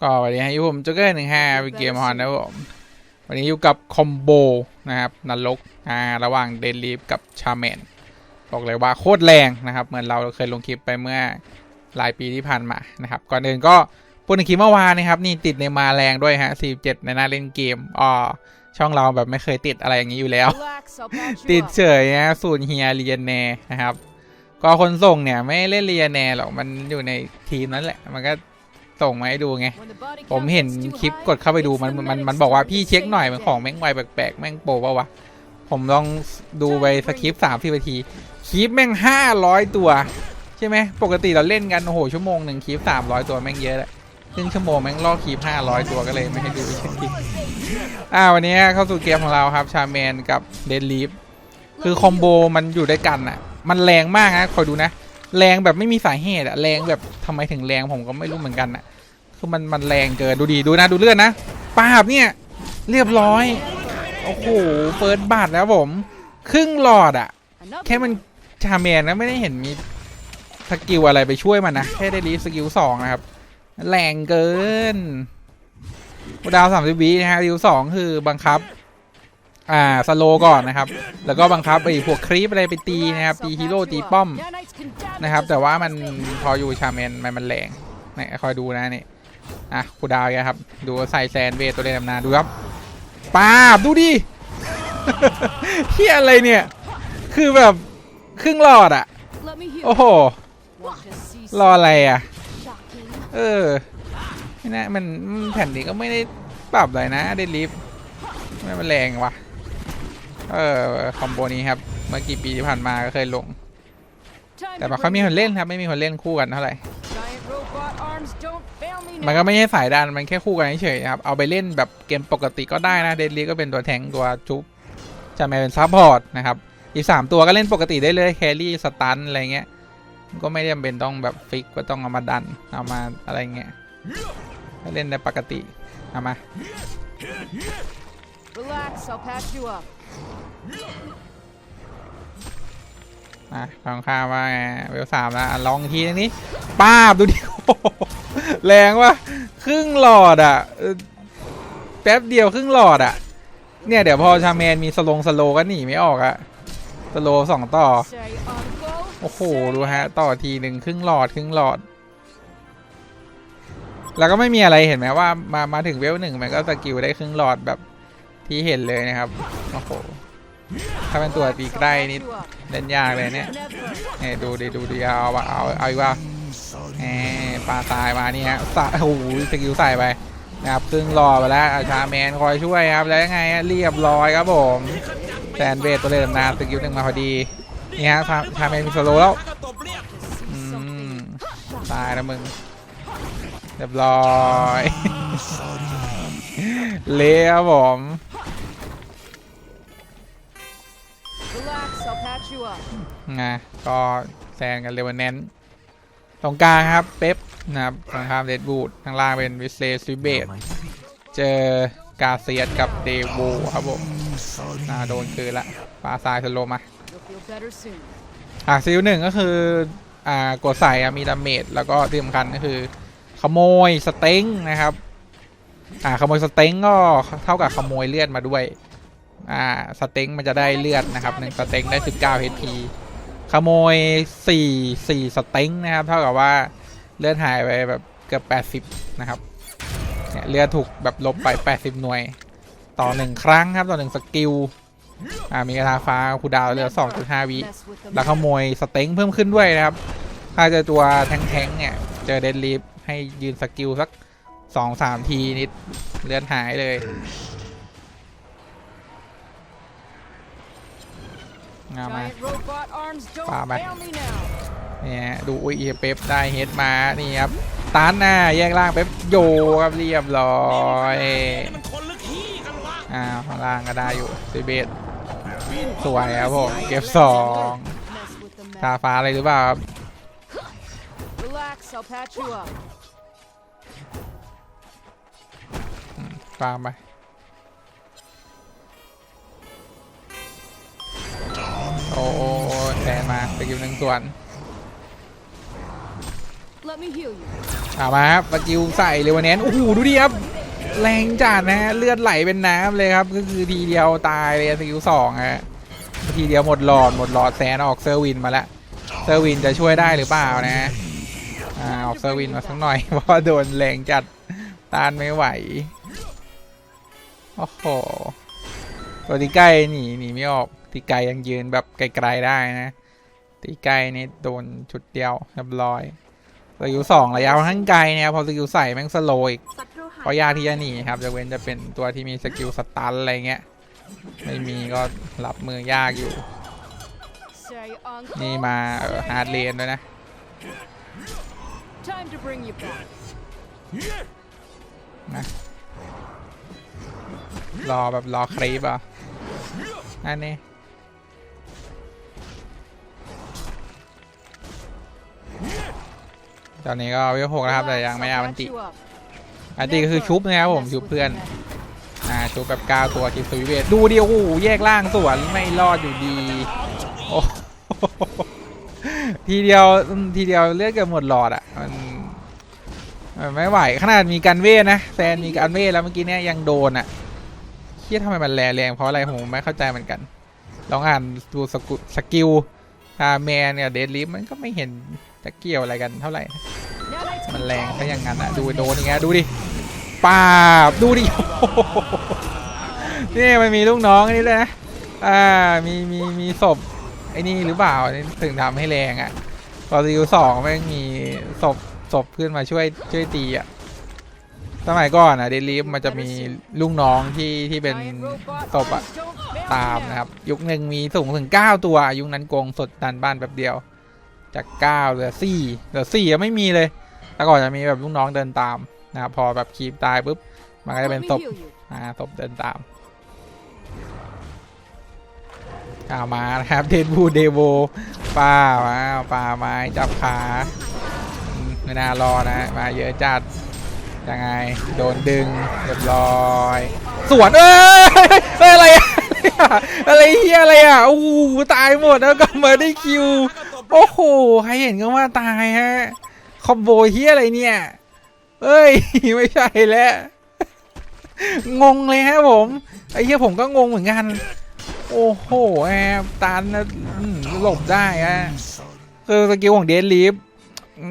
ก็วันนี้อยู่ผมจ็กเกอร์หนึ่งห้าเป็นเกมฮอนนะครับผมวันนี้อยู่กับคอมโบนะครับนรกอ่าระหว่างเดนลีฟกับชาแมนบอกเลยว่าโคตรแรงนะครับ เหมือนเราเคยลงคลิปไปเมื่อหลายปีที่ผ่านมานะครับ ก่อนอื่นก็พูดในคลิปเมื่อวานนะครับ นี่ติดในมาแรงด้วยฮะ47 ในหน้าเล่นเกมอ๋อช่องเราแบบไม่เคยติดอะไรอย่างนี้อยู่แล้ว Relax, I'll patch you ติด up. เฉยนะสูตรเฮียเรียนแนนะครับ ก็คนส่งเนี่ยไม่เล่นเรียนแนหรอกมันอยู่ในทีมนั้นแหละ มันก็ ส่งมาให้ดูไง When the body ผม count เห็น gets too คลิป high, กดเข้าไปดูมัน it's the มันมัน medics บอกว่า who พี่ save เช็คหน่อย the มันของ day. แม่งไวแปลกๆแม่งโปรปะวะ ผมลองดูไปสคริปสามสิบนาทีคลิปแม่งห้าร้อยตัว ใช่ไหมปกติเราเล่นกันโอ้โหชั่วโมงหนึ่งคลิปสามร้อยตัวแม่งเยอะแหละครึ่งชั่วโมงแม่งล่อคลิปห้าร้อยตัวก็เลยไม่ให้ดูอีกทีอ่าวันนี้เข้าสู่เกมของเราครับชาแมนกับเดนลีฟคือคอมโบมันอยู่ด้วยกันอะ มันแรงมากนะคอยดูนะ แรงแบบไม่มีสาเหตุอะแรงแบบทำไมถึงแรงผมก็ไม่รู้เหมือนกันอะคือมันมันแรงเกินดูดีดูนะดูเลือดนะปาบเนี่ยเรียบร้อยโอ้โหเฟิร์สบาทแล้วผม ครึ่งหลอดอะแค่มันชาเมนนะไม่ได้เห็นมีสกิลอะไรไปช่วยมันนะแค่ได้รีฟสกิลสองนะครับ แรงเกินดาวสามสิบวินะฮะรีฟสองคือบังคับ อ่าสโลก่อนนะครับ แล้วก็บังคับไอ้พวกครีปอะไรไปตีนะครับตีฮีโร่ตีป้อมนะครับ แต่ว่ามันพออยู่ชาเมนมันมันแรงนี่คอยดูนะนี่อะคูดาวกันครับ ดูใส่แซนเวตัวเล่นตำนานดูครับป้าบดูดิเฮียอะไรเนี่ย คือแบบครึ่งหลอดอะโอ้โหรออะไรอะเออไม่นะมันมันแผ่นนี้ก็ไม่ได้ปรับอะไรนะเดลิฟไม่มันแรงว่ะ เออคอมโบนี้ครับ เมื่อกี่ปีที่ผ่านมาก็เคยลง แต่ to ไม่ค่อย bring มีคนเล่นครับ ไม่มีคนเล่นคู่กันเท่าไหร่ มันก็ไม่ใช่สายดัน มันแค่คู่กันเฉยๆครับ เอาไปเล่นแบบเกมปกติก็ได้นะ เดลิฟก็เป็นตัวแทงตัวจุ๊บจะมาเป็นซัพพอร์ตนะครับ อีกสามตัวก็เล่นปกติได้เลยแครี่สตันอะไรเงี้ย ก็ไม่จำเป็นต้องแบบฟิกว่าต้องเอามาดัน เอามาอะไรเงี้ยเล่นได้ปกติ เอามา Relax, I'll patch you up. อะฟังข้ามว่าไงเวลสามแล้วอะลองอีกทีนึงนี้ป้าบดูดิโอ้โหแรงว่ะครึ่งหลอดอะเออแป๊บเดียวครึ่งหลอดอะ เนี่ยเดี๋ยวพอชาแมนมีสลงสโลก็หนีไม่ออกอะสโลสองต่อ Say on go. โอ้โห say ดูฮะ ต่อทีหนึ่งครึ่งหลอดครึ่งหลอด แล้วก็ไม่มีอะไรเห็นไหมว่ามามาถึงเวลหนึ่งมันก็สกิลได้ครึ่งหลอดแบบ ที่เห็นเลยนะครับ โอ้โห ถ้าเป็นตัวตีใกล้นี่เล่นยากเลยเนี่ยเนี่ยดูดิดูดิเอาเอาเอาอีกว่าแหมปลาตายมานี่ฮะสะโอ้โหสกิลใส่ไปนะครับครึ่งรอไปแล้วอาชาแมนคอยช่วยครับ แล้วยังไงฮะเรียบร้อยครับผมแซนเบสตัวเล่นนานสกิลหนึ่งมาพอดีนี่ฮะชาชาแมนมีสโลแล้วตายแล้วมึงเรียบร้อย เละครับผม นะก็แซนกันเรวันแนนตรงกลางครับเป๊ปนะครับตรงขามเดดบูดข้างล่างเป็นวิเลสซิเบตเจอกาเซียสกับเดวูครับผมน่าโดนคืนละปลาทรายสโลมา You'll feel better soon. อะซิลหนึ่งก็คืออ่ากดใส่มีดาเมจแล้วก็ที่สำคัญก็คือ ขโมยสเต็งนะครับอ่าขโมยสเต็งก็เท่ากับขโมยเลือดมาด้วย อ่าสเต็งมันจะได้เลือดนะครับหนึ่งสเต็งได้ 19 HP ขโมย4 4สเต็งนะครับ เท่ากับว่าเลือดหายไปแบบเกือบ80นะครับเนี่ยเลือดถูกแบบลบไป80หน่วย ต่อหนึ่งครั้งครับต่อหนึ่งสกิลอ่ามีกระทาฟ้าคูดาวเหลือ2.5วิ Mess with the แล้วขโมยสเต็งเพิ่มขึ้นด้วยนะครับ ถ้าเจอตัวแทงๆเนี่ย เจอเดนลีฟให้ยืนสกิลสักสองสามทีนิดเลือดหายเลย เอามา Giant robot arms don't Wow, man. fail me now. เนี่ยดูอุ้ยเอเป๊ปได้เฮดมา นี่ครับตันหน้าแยกล่างเป๊ปโยครับเรียบร้อยอ้าวข้างล่างก็ได้อยู่ซีเบสสวยครับผมเก็บสอง Mess with the ตา map. ฟ้าอะไรหรือเปล่าครับ Relax, I'll patch you up. ฟาร์มไป โอ้โอ้แทนมาสกิลหนึ่งส่วน Let me heal you. เอามาครับสกิลใส่เลวานแนนโอ้โหดูดิครับ แรงจัดนะฮะเลือดไหลเป็นน้ำเลยครับก็คือทีเดียวตายเลยสกิลสองฮะทีเดียวหมดหลอดหมดหลอดแสนออกเซอร์วินมาแล้วเซอร์วินจะช่วยได้หรือเปล่านะอ่าออกเซอร์วินมาสักหน่อยเพราะว่าโดนแรงจัดต้านไม่ไหวโอ้โห ตัวที่ใกล้หนีหนีไม่ออกที่ไกลยังยืนแบบไกลๆได้นะที่ใกล้นี่โดนชุดเดียวเรียบร้อยสกิลสองระยะค่อนข้างไกลเนี่ยพอสกิลใส่แม่งสโลว์อีกศัตรูหายเพราะยากที่จะหนีครับจะเว้นจะเป็นตัวที่มีสกิลสตันอะไรเงี้ยไม่มีก็รับมือยากอยู่ Say uncle. นี่มาฮาร์ดเลนด้วยนะ Time to bring you back. นะรอแบบรอครีปอะ อันนี้ตอนนี้ก็วิวหกแล้วครับแต่ยังไม่เอาอันติ Patch you up. อันติก็คือชุบนะครับผมชุบเพื่อนอ่าชุบแบบก้าวตัวคิดสวิเวทดูดิโอ้โหแยกล่างสวนไม่รอดอยู่ดีโอ้โหทีเดียวอืมทีเดียวเลือดเกือบหมดหลอดอะมันมันไม่ไหวขนาดมีการเวทนะแซนมีการเวทแล้วเมื่อกี้เนี่ยยังโดนอะ เคียทำไมมันแรงแรงเพราะอะไรผมไม่เข้าใจเหมือนกัน ลองอ่านดูสกุสกิลคาแมนเนี่ยเดดลิฟมันก็ไม่เห็นจะเกี่ยวอะไรกันเท่าไหร่ มันแรงถ้าอย่างนั้นอะ ดูโดนอย่างเงี้ยดูดิปาบดูดิโอ้โหนี่มันมีลูกน้องอันนี้เลยนะ อ่า มี มี มีศพไอ้นี่หรือเปล่านี่ถึงทำให้แรงอะตอนซีสองแม่งมีศพศพขึ้นมาช่วยช่วยตีอะ สมัยก่อนอะเดลิฟมันจะมีลูกน้องที่ที่เป็น giant robot ศพอะ arms don't fail ตาม you. นะครับ ยุคหนึ่งมีสูงถึง 9 ตัวยุคนั้นโกงสดดันบ้านแบบเดียว จาก9เหลือ4เหลือ4ยังไม่มีเลยแล้วก่อนจะมีแบบลูกน้องเดินตามนะครับพอแบบคีบตายปุ๊บมันก็จะ Let เป็น me ศพ heal you. อ่าศพเดินตามอามานะครับเดนบูเดโวป้ามาป้าไม้จับขาอืมไม่น่ารอนะมาเยอะจัด ยังไง โดนดึง เรียบร้อย สวนเอ้ยอะไรอะอะไรเฮียอะไรอะโอ้โหตายหมดแล้วกลับมาได้คิว โอ้โห ใครเห็นก็ว่าตายฮะ คอมโบเฮียอะไรเนี่ย เอ้ย ไม่ใช่แล้ว งงเลยฮะผม ไอ้เฮียผมก็งงเหมือนกัน โอ้โหแอบตันนะหลบได้ฮะคือสกิลของเดนลีฟ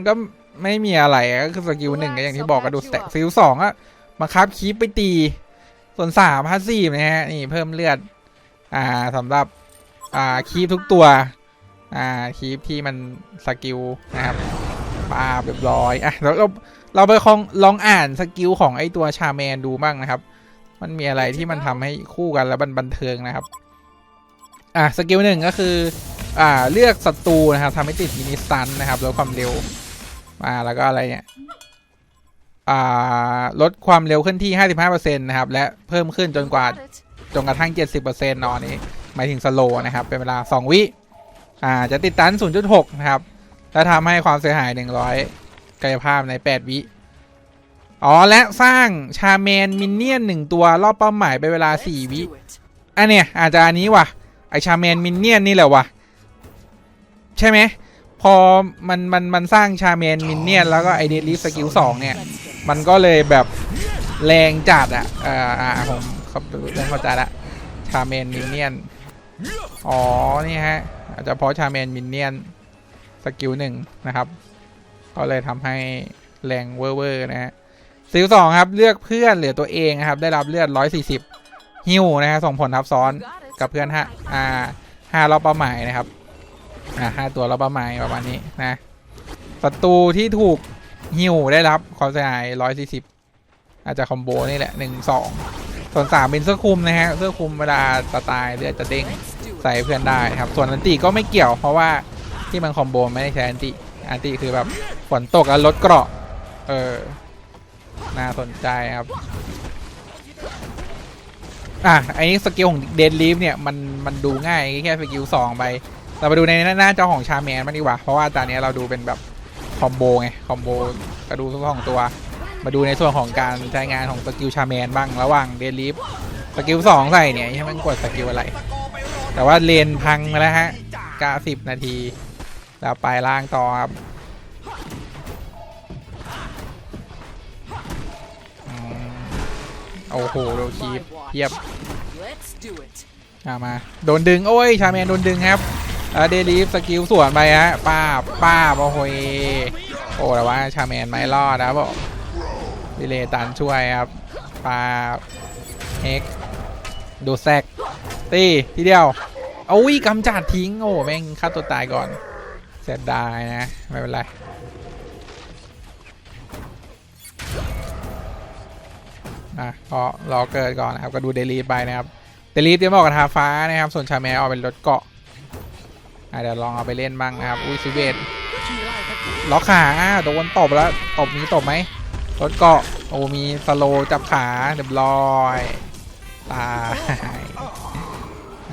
ก็ ไม่มีอะไรอะก็คือสกิลหนึ่งก็อย่างที่บอกก็ดูสแต็กสกิลสองอะมาคับคีปไปตี ส่วนสามพาสซีฟนะฮะนี่เพิ่มเลือด อ่าสำหรับอ่าคีปทุกตัว อ่าคีปที่มันสกิลนะครับปาบเรียบร้อยอะเราเราเราไปลองลองอ่านสกิลของไอตัวชาแมนดูบ้างนะครับ มันมีอะไรที่มันทำให้คู่กันแล้วมันบันเทิงนะครับ อะสกิลหนึ่งก็คือ อ่าเลือกศัตรูนะครับทำให้ติดมินิสตันนะครับลดความเร็ว อ่าแล้วก็อะไรเนี่ยอ่าลดความเร็วขึ้นที่ 55%นะครับ และเพิ่มขึ้นจนกว่าจนกระทั่ง 70%นอนนี้หมายถึงสโลนะครับ เป็นเวลา 2 วิอ่าจะติดตัน 0.6 นะครับ และทำให้ความเสียหาย 100 กายภาพใน 8 วิ อ๋อ และสร้างชาแมนมินเนี่ยนหนึ่งตัวรอบเป้าหมายเป็นเวลา 4 วิอันเนี้ยอาจจะอันนี้ว่ะ ไอชาแมนมินเนี่ยนนี่แหละว่ะ ใช่ไหม พอมันมันมันสร้างชาแมนมินเนี่ยนแล้วก็ไอเดลิฟสกิลสองเนี่ย มันก็เลยแบบแรงจัดอะอ่ออ่าผมเขาเข้าใจละชาเมนมินเนี่ยนอ๋อ นี่ฮะ อาจจะเพราะชาเมนมินเนี่ยนสกิลหนึ่งนะครับ ก็เลยทำให้แรงเวอร์เวอร์นะฮะสกิลสองครับ เลือกเพื่อนหลือตัวเองนะครับ ได้รับเลือด140ฮิวนะฮะส่งผลทับซ้อนกับเพื่อนห้าอ่าห้ารอบเป้าหมายนะครับ อ่าห้าตัวรอบเป้าหมายประมาณนี้นะศัตรูที่ถูกฮิวได้รับความเสียหายร้อยสี่สิบอาจจะคอมโบนี่แหละหนึ่งสองส่วนสามเป็นเสื้อคลุมนะฮะเสื้อคลุมเวลาสไตล์เลือดจะเด้งใส่เพื่อนได้ครับ ส่วนอันติก็ไม่เกี่ยวเพราะว่าที่มันคอมโบไม่ได้ใช้อันติอันติคือแบบฝนตกแล้วลดเกราะ เออ น่าสนใจครับอะไอ้สกิลของเดนลีฟเนี่ย มันมันดูง่ายแค่สกิลสองไป เราไปดูในหน้าจอของชาแมนมานดีกว่า เพราะว่าตอนนี้เราดูเป็นแบบคอมโบไง คอมโบกระดูทั้งสองตัว มาดูในส่วนของการใช้งานของสกิลชาแมนบ้างระหว่างเดลิฟสกิลสองใส่เนี่ยใช่มันกดสกิลอะไร แต่ว่าเลนพังมาแล้วฮะกาสิบนาที เราไปล่างต่อครับโอ้โหโดนคีบเยียบมา โดนดึง โอ้ย ชาแมนโดนดึงครับ เดลีฟสกิลสวนไปฮะป้าป้าโอ้โหโอ้แต่ว่าชาแมนไม่รอดนะครับผมดิเลตันช่วยครับป้าเฮกดูแซกตีทีเดียวเอาวิกำจัดทิ้งโอ้แม่งฆ่าตัวตายก่อนเสียดายนะ ไม่เป็นไรอะก็รอเกิดก่อนนะครับ ก็ดูเดลีฟไปนะครับ เดลีฟเตรียมออกกับทาฟ้านะครับ ส่วนชาแมวเอาเป็นรถเกาะ เดี๋ยวลองเอาไปเล่นบ้างนะครับ อุ้ยซิเวตล็อกขาอะโดนตบแล้ว ตบมีตบไหมรถเกาะ โอ้มีสโลว์จับขาเรียบร้อย ตาย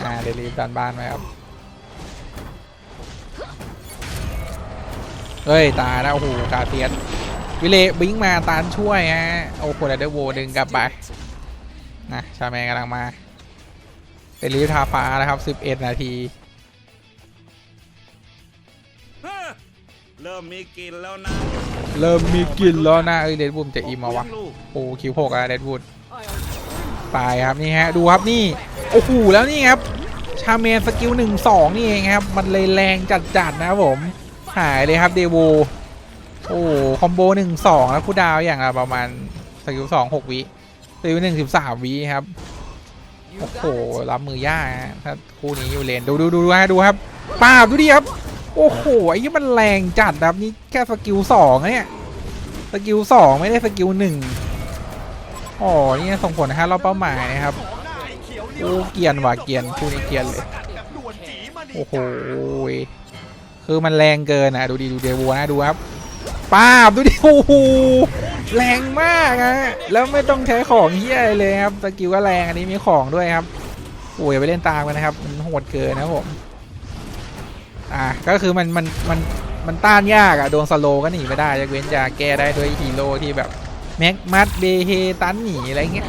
อ่าเดลีฟดันบ้านไหมครับ เฮ้ย ตายแล้วโอ้โหกาเตียนวิเลบิงมาตานช่วยฮะ โอ้โหแล้วได้โวดึงกลับไป นะ ชาแมนกำลังมาเป็นลีฟทาฟ้านะครับ 11 นาที เริ่มมีกลินแล้วนะเริ่มมีกลิ่นแล้วนะเอ้ยเดดบูมจะอิมมาวะโอ้คิวหกอะเดดบูมตายครับนี่ฮะดูครับนี่โอ้โหแล้วนี่ครับชาแมนสกิลหนึ่งสองนี่เองครับ มันเลยแรงจัดๆนะครับผมหายเลยครับเดโวโอ้คอมโบหนึ่งสองแล้วคูลดาวอย่างละประมาณสกิลสองหกวิสกิลหนึ่งสิบสามวิครับโอ้โหรับมือยากถ้าคู่นี้อยู่เลนดูดูดูดูฮะดูครับป้าบดูดิครับ โอ้โหไอ้นี่มันแรงจัดครับนี่แค่สกิลสองนะเนี่ยสกิลสองไม่ได้สกิลหนึ่งอ๋อนี่ส่งผลนะฮะรอบเป้าหมายนะครับโอ้เกียนว่ะเกียนคู่นี้เกียนเลยโอ้โหคือมันแรงเกินนะดูดีดูเดวัวนะดูครับป้าบดูดิโอ้โหแรงมากอะแล้วไม่ต้องใช้ของเฮียเลยครับสกิลก็แรงอันนี้มีของด้วยครับโอ้ยไปเล่นตามกันนะครับมันโหดเกินนะผม อ่าก็คือมันมันมันมันต้านยากอะโดนสโลก็หนีไม่ได้ยกเว้นจะแก้ได้ด้วยฮีโร่ที่แบบแม็กมัดเบเฮตันหนีอะไรเงี้ย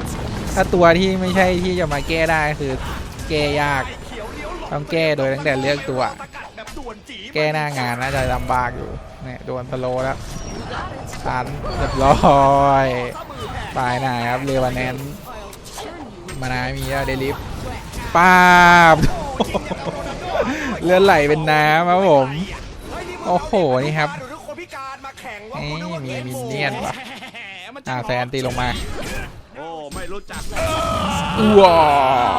ถ้าตัวที่ไม่ใช่ที่จะมาแก้ได้คือแก้ยาก ต้องแก้โดยตั้งแต่เลือกตัว แก้หน้างานน่าจะลำบากอยู่เนี่ยโดนสโลแล้วตันเรียบร้อยตายหน่ายครับเรวานแนนมานามีแล้วเดลิฟป้าบ เลือดไหลเป็นน้ำครับผม โอ้โห นี่ครับนี่มีมินเนี่ยนว่ะอ่าแซนตีลงมาโอ้ไม่รู้จักว้า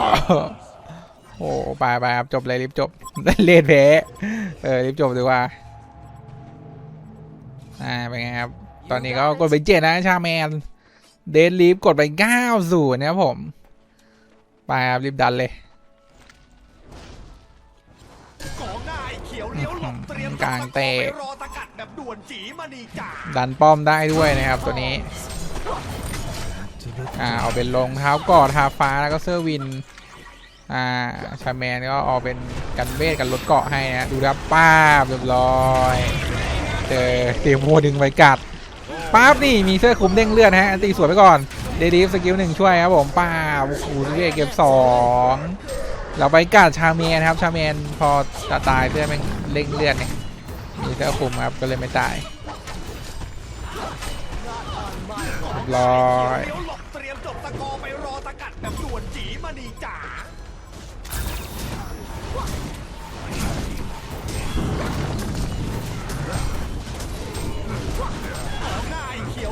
วโอ้ไปไปครับจบเลยรีบจบเล่นแพ้เออรีบจบดีกว่าอ่าเป็นไงครับ ตอนนี้ก็กดไปเจ็ดนะชาแมน เดนลีฟกดไปเก้าศูนย์นะครับผม ไปครับรีบดันเลย กลางเตะด,แบบด,ดันป้อมได้ด้วยนะครับตัวนี้อ่าเอาเป็นรองเท้ากอดทาฟ้าแล้วก็เสื้อวินอ่าชาแมนก็เอาเป็นกันเวทกันรถเกาะให้นะดูครับป้าบเรียบร้อยเจอเตียมโมดึงไปกัดป้าบนี่มีเสื้อคลุมเด้งเลือดนะฮะอันตีสวยไปก่อนเดดีฟสกิลหนึ่งช่วยครับผมป้าบโอ้โหเรียกเก็บสองเราไปกัดชาแมนครับชาแมนพอจะตายเสื้อมันเล่งเลือดเนี่ย มีเสื้อคลุมครับก็เลยไม่ตายเรียบร้อยเลี้ยวหลบเตรียมจบตะกอไปรอตะกัดแบบด่วนจีมานีจ่า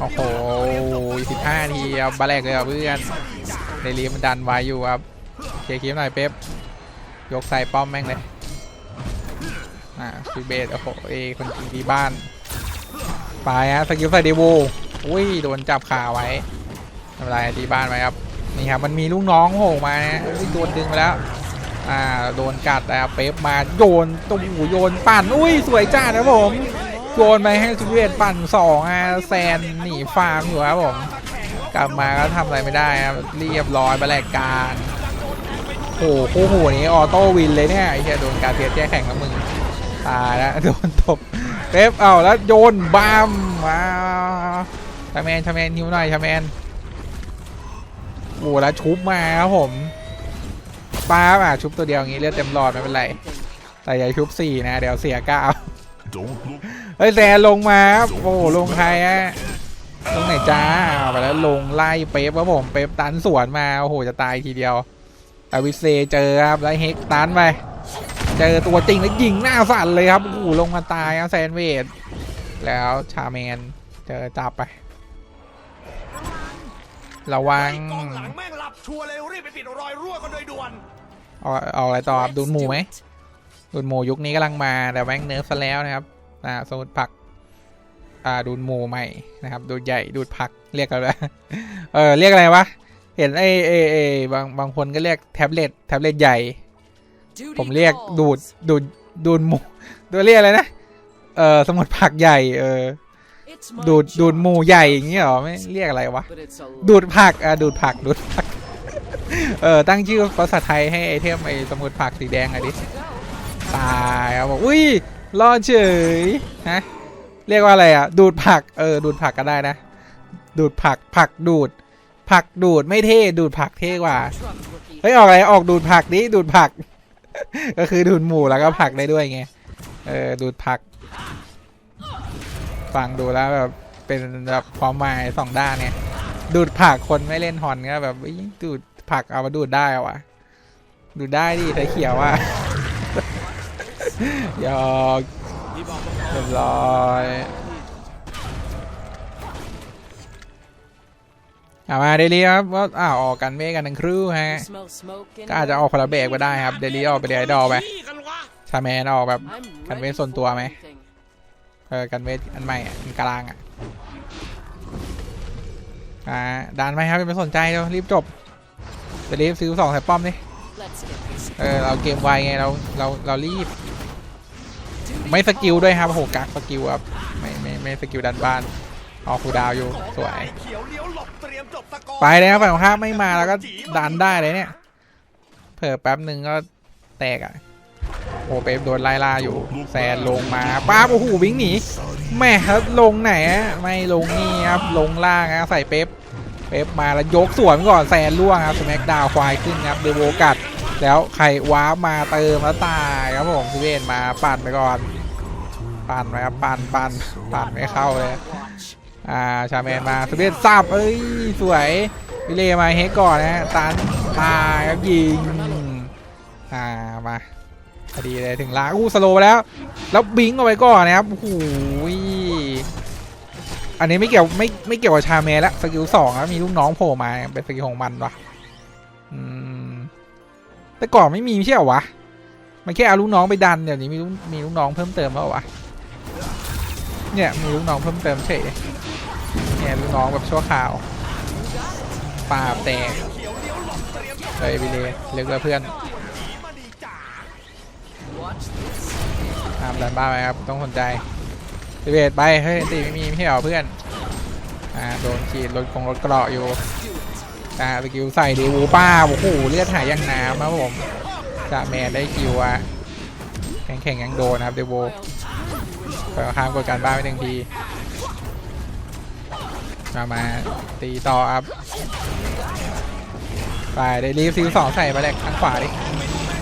โอ้โหสิบห้าทีเอาบาแรกเลยอะเพื่อนเดลีฟมันดันไว้อยู่ครับเคลียร์คลิปหน่อยเป๊ปยกใส่ป้อมแม่งเลย อ่าฟิเบสโอ้โหเอคนจริงดีบ้านไปฮะสกิลใส่เดโวอุ้ยโดนจับขาไว้ทำไรตีบ้านไว้ครับนี่ครับมันมีลูกน้องโผล่มานะอุ้ยโดนดึงไปแล้วอ่าโดนกัดแล้วเป๊ปมาโยนตุ้มหูโยนปั่นอุ้ยสวยจ้านะผมโยนไปให้สุเวตปั่นสองอะแซนหนีฟาร์มอยู่ครับผมกลับมาก็ทำอะไรไม่ได้ครับเรียบร้อยไปแลกการโอ้โหคู่หูนี้ออโต้วินเลยเนี่ยไอ้เหี้ยโดนการเทียแก้แข่งแล้วมึง ตายแล้วโดนตบเป๊ปเอาแล้วโยนบามว้าวชาแมนชาแมนหิวหน่อยชาแมนโอ้โหแล้วชุบมาครับผมป้าบอะชุบตัวเดียวอย่างงี้เลือดเต็มหลอดไม่เป็นไรแต่อย่าชุบสี่นะเดี๋ยวเสียเก้า Don't look เฮ้ยแซนลงมาครับโอ้โหลงใครฮะตรงไหนจ้าเอาไปแล้วลงไล่เป๊ปครับผมเป๊ปตันสวนมาโอ้โหจะตายทีเดียวอาวิเซเจอครับแล้วเฮกตันไป เจอตัวจริงแล้วยิงหน้าสั่นเลยครับโอ้โหลงมาตายครับแซนเวดแล้วชาแมนเจอจับไป ระวังไอ้กองหลังแม่งหลับชัวร์เลยรีบไปปิดรอยรั่วกันโดยด่วนเอาเอาอะไรต่อครับ Let's ดูดหมู do ไหม it. ดูดหมูยุคนี้กำลังมาแต่แม่งเนิร์ฟซะแล้วนะครับอ่าสมุดผักอ่าดูดหมูใหม่นะครับดูดใหญ่ดูดผักเรียกกันว่าเออเรียกอะไรวะเห็นไอ้ไอ้ไอ้บางบางคนก็เรียกแท็บเล็ตแท็บเล็ตใหญ่ Duty ผมเรียก calls. ดูดดูดดูดหมูดูเรียกอะไรนะเออสมุดผักใหญ่เออ It's my ดูดดูด job หมูใหญ่อย่างเงี้ยเหรอไม่เรียกอะไรวะ but it's a ดูดผักอะดูดผักดูดผักเออตั้งชื่อภาษาไทยให้ไอเทมไอสมุดผักสีแดงหน่อยดิตายครับผมอุ้ยรอดเฉยฮะเรียกว่าอะไรอะ ดูดผักเออดูดผักก็ได้นะ ดูดผักผักดูด ผักดูดไม่เท่ดูดผักเท่กว่า truck rookie. เฮ้ยออกอะไรออกดูดผักดิดูดผัก ก็คือดูดหมูแล้วก็ผักได้ด้วยไง เออดูดผัก ฟังดูแล้วแบบเป็นแบบความหมายสองด้านเนี่ย ดูดผักคนไม่เล่นฮอนก็แบบดูดผักเอามาดูดได้วะดูดได้ดิแต่เขียวอะยอกเรียบร้อย เอามาเดลี่ครับว่าอ้าวออกกันเมฆกันทั้งครูฮะก็อาจจะออกคนละเบรกก็ได้ครับเดลี่ออกไปเดไอดอลไปขี้กันวะชาแมนออกแบบกันเวทส่วนตัวไหมเออกันเวทอันใหม่อะอันกลางอะอ่าดันไปครับไม่สนใจเรารีบจบจะรีบซื้อสองใส่ป้อมดิเออเราเกมไวไงเราเราเรารีบ ไม่สกิลด้วยครับโอ้โหกักสกิลครับไม่ไม่ไม่สกิลดันบ้านออกคูดาวอยู่สวย เขียวเลี้ยวหลบเตรียมจบสกอร์ไปเลยครับฝั่งข้ามไม่มาแล้วก็ดันได้เลยเนี่ยเผลอแป๊บหนึ่งก็แตกอะโอ้เป๊ปโดนไล่ล่าอยู่แซนลงมาป้าบโอ้โหวิ่งหนีแม่ครับลงไหนอะไม่ลงนี่ครับลงล่างนะใส่เป๊ปเป๊ปมาแล้วยกสวนก่อนแซนล่วงครับสแมกดาวควายขึ้นครับเดโวกัดแล้วใครว้าร์ปมาเติมแล้วตายครับผมพิเวนมาปั่นไปก่อน ปั่นไปครับปั่นปั่นปั่นไม่เข้าเลย Watch. อ่าชาแมนมาสเปนซับเอ้ยสวยวิเลมาเฮก่อนนะฮะตันตายครับยิงอ่ามาพอดีเลยถึงล้างอู้สโลแล้ว แล้วบิงเอาไว้ก่อนนะครับโอ้โหอันนี้ไม่เกี่ยวไม่ไม่เกี่ยวกับชาแมนละสกิลสองแล้วมีลูกน้องโผล่มาเป็นสกิลของมันวะอืมแต่ก่อนไม่มีไม่ใช่เหรอวะมันแค่เอาลูกน้องไปดันเดี๋ยวนี้มีลูกมีลูกน้องเพิ่มเติมแล้ววะเนี่ยมีลูกน้องเพิ่มเติมเฉย เนี่ยลูกน้องแบบชั่วคราวปาบแตกเลยวหลบเตรียมจบเลยไปเลยเลิกแล้วเพื่อนด่วนจีมาดีจ๋า Watch this. ตามดันบ้าไปครับ ต้องสนใจสิเบตไป เฮ้ยตีไม่มีไม่ใช่เหรอเพื่อน อ่า โดนขีดรถคงรถเกราะอยู่อ่าสกิลใส่เดวูป้าโอ้โหเลือดหายยังน้ำครับผมจ่าแมนได้คิวอะแข่งแข่งยังโดนนะครับเดวู I'll turn you into เปิดข้ามกดการบ้าไปหนึ่งที มามาตีต่อครับไปได้รีฟซิลสองใส่มาแลกทางขวาดิ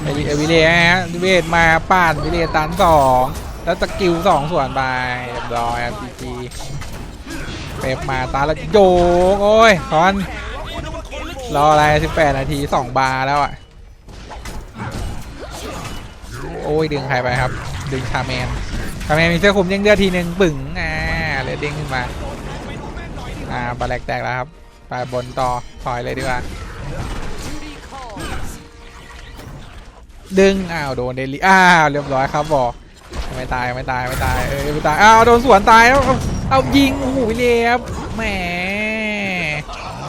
ไอวิเอวิเลียฮะเวทมาป่านวิเลียตันสองแล้วสกิลสองส่วนไปเรียบร้อยจีจีเป๊ปมาตาล้วโยกโอ้ยคอนรออะไร18นาที2บาร์แล้วอะโอ้ยดึงใครไปครับ ดึงชาแมนชาแมนมีเสื้อคลุมเด้งเลือดทีหนึ่งปึ่งอ่าเลยเด้งขึ้นมา อ่าบาแหลกแตกแล้วครับไปบนต่อถอยเลยดีกว่า ดึง อ้าว โดนเดลิอ้าว เรียบร้อยครับบอกไม่ตายไม่ตายไม่ตายเออไม่ตายอ้าวโดนสวนตายแล้วเอายิงโอ้โหวิลเลียบแหม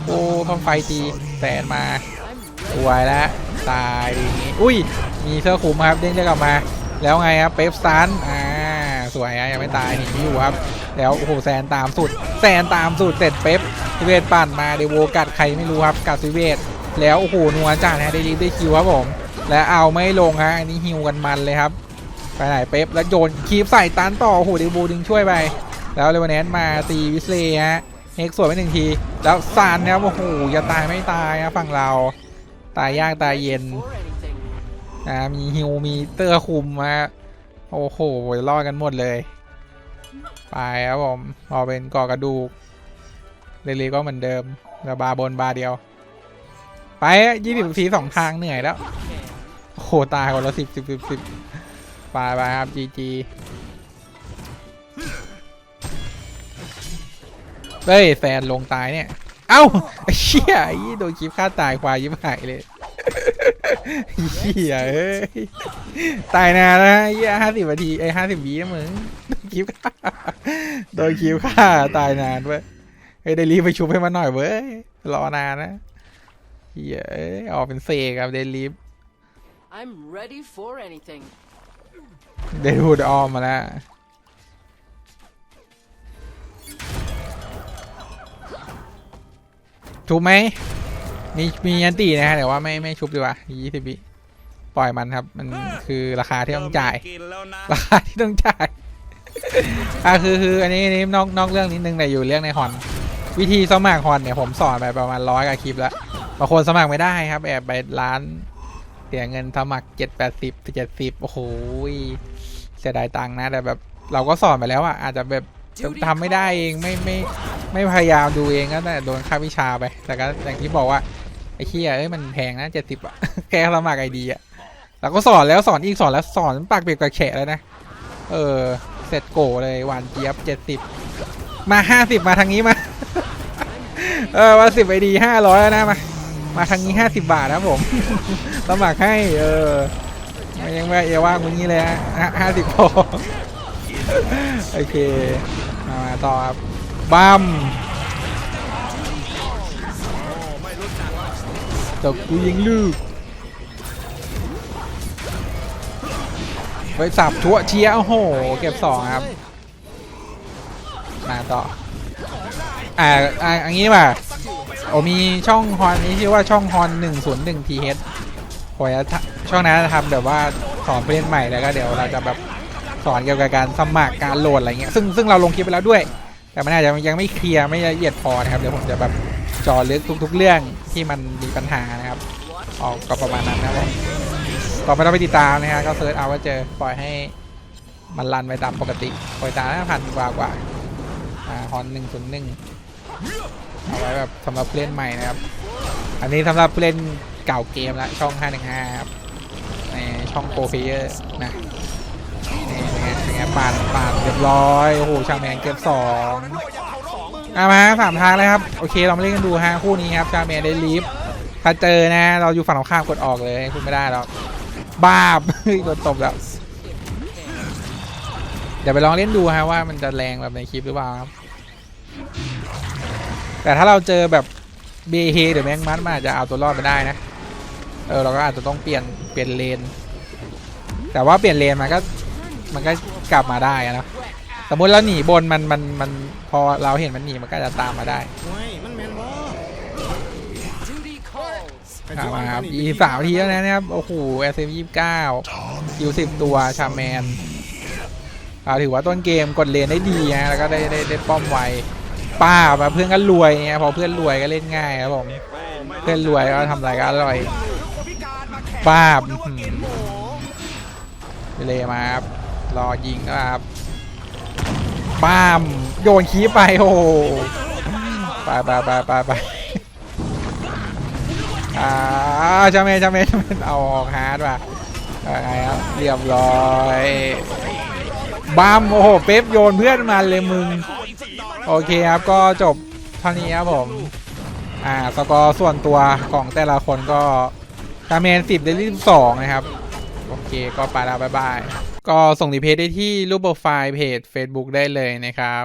โอ้ทำไฟตีแสนมา I'm สวยแล้วตายอย่างงี้อุ้ยมีเสื้อคลุมครับเด้งได้กลับมา แล้วไงครับเป๊ปสตันอ่า สวยฮะยังไม่ตายหนีไม่อยู่ครับ แล้วโอ้โหแซนตามสุดแซนตามสุดเสร็จเป๊ปซิเวตปั่นมาเดโวกัดใครไม่รู้ครับกัดซิเวตแล้วโอ้โหนัวจัดฮะได้รีได้คิวครับผมและเอาไม่ลงฮะอันนี้ฮิวกันมันเลยครับไปไหนเป๊ปแล้วโยนคีบใส่ตันต่อโอ้โหเดโวดึงช่วยไป แล้วเลวานแนนมาตีวิสเลฮะเฮกสวยไปหนึ่งที แล้วซานนะครับโอ้โหอย่าตายไม่ตายนะฝั่งเรา ตายยากตายเย็นนะมีฮิวมีเตอร์คุมมา โอ้โหรอดกันหมดเลย ไปครับผมพอเป็นก่อกระดูกเรลีก็เหมือนเดิมระบาบนบาเดียว ไปยี่สิบทีสองทางเหนื่อยแล้วโอ้โหตายคนละสิบสิบสิบสิบไปไปครับจีจีเฮ้ยแฟนลงตายเนี่ย เอ้าไอ้เชี่ยโดนคลิปฆ่าตายควายยิบหายเลย เชี่ยเอ้ยตายนานแล้วนะไอ้เหี้ยห้าสิบนาทีไอ้ห้าสิบวินะมึงโดนคลิปฆ่าโดนคลิปฆ่าตายนานเว้ยเฮ้ยเดลีฟไปชุบให้มันหน่อยเว้ยรอนานนะเฮียเอ้ยออกเป็นเซครับเดลีฟ I'm ready for anything. เดนวูดออมมาแล้วชุบไหม มีมียันตีนะฮะแต่ว่าไม่ไม่ชุบดีกว่ายี่สิบวิปล่อยมันครับ มันคือราคาที่ต้องจ่ายเริ่มมีกินแล้วนะราคาที่ต้องจ่ายอะคือคืออันนี้อันนี้นอกนอกเรื่องนิดนึงแต่อยู่เรื่องในฮอน วิธีสมัครฮอนเนี่ยผมสอนไปประมาณร้อยกว่าคลิปแล้วบางคนสมัครไม่ได้ครับ แอบไปร้านเสียเงินสมัครเจ็ดแปดสิบเจ็ดสิบโอ้โหเสียดายตังค์นะแต่แบบเราก็สอนไปแล้วอะอาจจะแบบทำไม่ได้เองไม่ไม่ไม่พยายามดูเองก็แต่โดนค่าวิชาไป แต่ก็อย่างที่บอกว่าไอ้เคียเอ้ยมันแพงนะเจ็ดสิบอะแค่สมัครไอดีอะเราก็สอนแล้วสอนอีกสอนแล้วสอนปากเปียกกระแฉะแล้วนะ เออ เสร็จโกเลยหวานเจี๊ยบเจ็ดสิบมาห้าสิบมาทางนี้มา เออมาสิบไอดีห้าร้อยแล้วนะมา มาทางนี้ห้าสิบบาทนะผมสมัครให้เออไม่ยังไม่เอว่ามึงนี้เลยฮะห้าสิบพอโอเค มามาต่อครับบัม ตกกูยิงลูกไปสับชั่วเชียร์โอ้โห เก็บสองครับ มาต่อ อ่าอ่าอันนี้ป่ะโอ้มีช่องฮอนนี้ชื่อว่าช่องฮอน101 TH ผมจะทำช่องนั้นจะทำแบบว่าสอนผู้เล่นใหม่แล้วก็เดี๋ยวเราจะแบบสอนเกี่ยวกับการสมัครการโหลดอะไรเงี้ยซึ่งซึ่งเราลงคลิปไปแล้วด้วย แต่มันอาจจะยังไม่เคลียร์ไม่ละเอียดพอนะครับเดี๋ยวผมจะแบบ จอลึกทุก ๆ เรื่องที่มันมีปัญหานะครับ ออกก็ประมาณนั้นนะครับก็ไม่ต้องไปติดตามนะฮะก็เซิร์ชเอาว่าเจอปล่อยให้มันรันไปตามปกติปล่อยตามห้าพันกว่ากว่าฮอนหนึ่งศูนย์หนึ่งเอาไว้แบบสำหรับเล่นใหม่นะครับ อันนี้สำหรับเล่นเก่าเกมละช่อง 515ครับในช่องโปรเพเยอร์นะนี่เป็นไงเป็นไงปาดปาดเรียบร้อย โอ้โหชาแมนเก็บสอง เอามาสามทางเลยครับ โอเค เรามาเล่นกันดูฮะคู่นี้ครับชาแมนได้ลีฟถ้าเจอนะ เราอยู่ฝั่งตรงข้ามกดออกเลยคุณไม่ได้หรอกบ้าบกดตบแล้วเดี๋ยวไปลองเล่นดูฮะว่ามันจะแรงแบบในคลิปหรือเปล่าครับ แต่ถ้าเราเจอแบบเบเฮหรือแมงมัดมันอาจจะเอาตัวรอดไปได้นะ เออเราก็อาจจะต้องเปลี่ยนเปลี่ยนเลน แต่ว่าเปลี่ยนเลนมันก็มันก็กลับมาได้นะ สมมติเราหนีบนมันมันมันพอเราเห็นมันหนีมันก็จะตามมาได้ Duty calls. เอามาครับยี่สามทีแล้วนะนะครับ โอ้โหเอสเอ็มยี่สิบเก้าคิวสิบตัวชาแมนเอาถือว่าต้นเกมกดเลนได้ดีนะแล้วก็ได้ได้ได้ป้อมไวป้ามาเพื่อนก็รวยเนี่ยพอเพื่อนรวยก็เล่นง่ายครับผมเพื่อนรวยก็ทำอะไรก็อร่อยพิการมาแข่งป้าบนึกว่ากินหมูเลยมาครับรอยิงนะครับ ป้าม โยนคีบไปโอ้โหไปไปไปไปไปอ่าจาเมจาเมจาเมเอาออกฮาร์ดว่ะอะไรครับเรียบร้อยบัมโอ้โห เป๊ปโยนเพื่อนมาเลยมึง โอเคครับ ก็จบเท่านี้ครับผม อ่า สกอร์ส่วนตัวของแต่ละคนก็จาเมนสิบเดลี่สองนะครับ โอเค ก็ไปแล้วบ๊ายบาย ก็ส่งรีเพจได้ที่รูปโปรไฟล์เพจ Facebook ได้เลยนะครับ